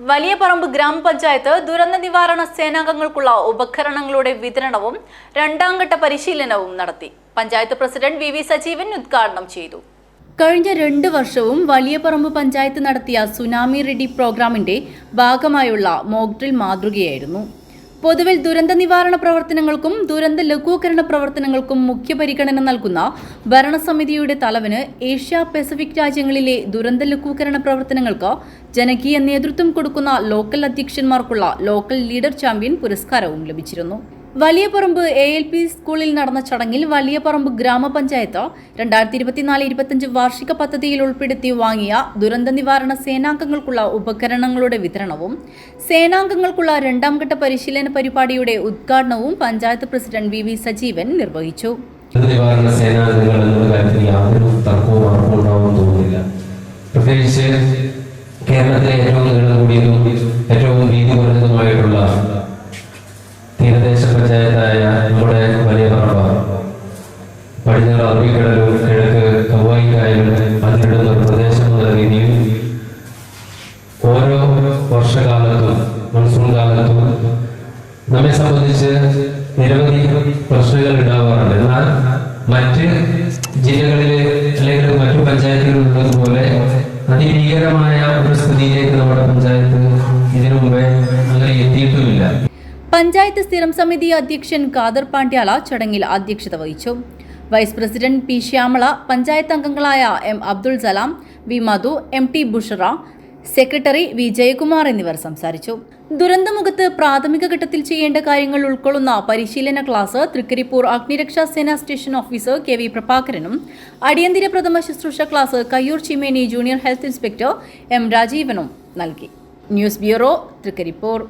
വലിയ പറമ്പ് ഗ്രാമപഞ്ചായത്ത് ദുരന്ത നിവാരണ സേനാംഗങ്ങൾക്കുള്ള ഉപകരണങ്ങളുടെ വിതരണവും രണ്ടാം ഘട്ട പരിശീലനവും നടത്തി. Panchayat president V V Sajeevan ഉദ്ഘാടനം ചെയ്തു. കഴിഞ്ഞ രണ്ട് വർഷവും വലിയപറമ്പ് പഞ്ചായത്ത് നടത്തിയ സുനാമി റെഡി പ്രോഗ്രാമിന്റെ ഭാഗമായുള്ള മോക്ക് ഡ്രിൽ മാതൃകയായിരുന്നു. പൊതുവിൽ ദുരന്ത നിവാരണ പ്രവർത്തനങ്ങൾക്കും ദുരന്ത ലഘൂകരണ പ്രവർത്തനങ്ങൾക്കും മുഖ്യ പരിഗണന നൽകുന്ന ഭരണസമിതിയുടെ തലവന് ഏഷ്യ പസഫിക് രാജ്യങ്ങളിലെ ദുരന്ത ലഘൂകരണ പ്രവർത്തനങ്ങൾക്ക് ജനകീയ നേതൃത്വം കൊടുക്കുന്ന ലോക്കൽ അധ്യക്ഷന്മാർക്കുള്ള ലോക്കൽ ലീഡർ ചാമ്പ്യൻ പുരസ്കാരവും ലഭിച്ചിരുന്നു. വലിയപറമ്പ് എ എൽ പി സ്കൂളിൽ നടന്ന ചടങ്ങിൽ വലിയപറമ്പ് ഗ്രാമപഞ്ചായത്ത് രണ്ടായിരത്തി ഇരുപത്തിനാല് ഇരുപത്തിയഞ്ച് വാർഷിക പദ്ധതിയിൽ ഉൾപ്പെടുത്തി വാങ്ങിയ ദുരന്ത നിവാരണ സേനാംഗങ്ങൾക്കുള്ള ഉപകരണങ്ങളുടെ വിതരണവും സേനാംഗങ്ങൾക്കുള്ള രണ്ടാം ഘട്ട പരിശീലന പരിപാടിയുടെ ഉദ്ഘാടനവും panchayat president V V Sajeevan നിർവഹിച്ചു. കേരളത്തിലെ ഏറ്റവും ഏറ്റവും വർഷകാലത്തും മൺസൂൺ കാലത്തും നമ്മെ സംബന്ധിച്ച് നിരവധി പ്രശ്നങ്ങൾ ഉണ്ടാവാറുണ്ട്. എന്നാൽ മറ്റ് ജില്ലകളിലെ അല്ലെങ്കിൽ മറ്റു പഞ്ചായത്തുകളിലുള്ളതുപോലെ അതിഭീകരമായ ഒരു സ്ഥിതിയിലേക്ക് നമ്മുടെ പഞ്ചായത്ത് ഇതിനു മുമ്പേ അങ്ങനെ എത്തിയിട്ടുമില്ല. പഞ്ചായത്ത് സ്ഥിരം സമിതി അധ്യക്ഷൻ കാദർ പാണ്ഡ്യാല ചടങ്ങിൽ അധ്യക്ഷത വഹിച്ചു. Vice president P Shyamala panchayat അംഗങ്ങളായ M Abdul Salam V Madhu M T Bushra secretary Vijayakumar എന്നിവർ സംസാരിച്ചു. ദുരന്തമുഖത്ത് പ്രാഥമിക ഘട്ടത്തിൽ ചെയ്യേണ്ട കാര്യങ്ങൾ ഉൾക്കൊള്ളുന്ന പരിശീലന ക്ലാസ് തൃക്കരിപ്പൂർ അഗ്നിരക്ഷാ സേനാ സ്റ്റേഷൻ ഓഫീസർ കെ വി പ്രഭാകരനും അടിയന്തര പ്രഥമ ശുശ്രൂഷ class Kayyur Cheemeni junior health inspector M രാജീവനും നൽകി. News bureau Thrikaripur.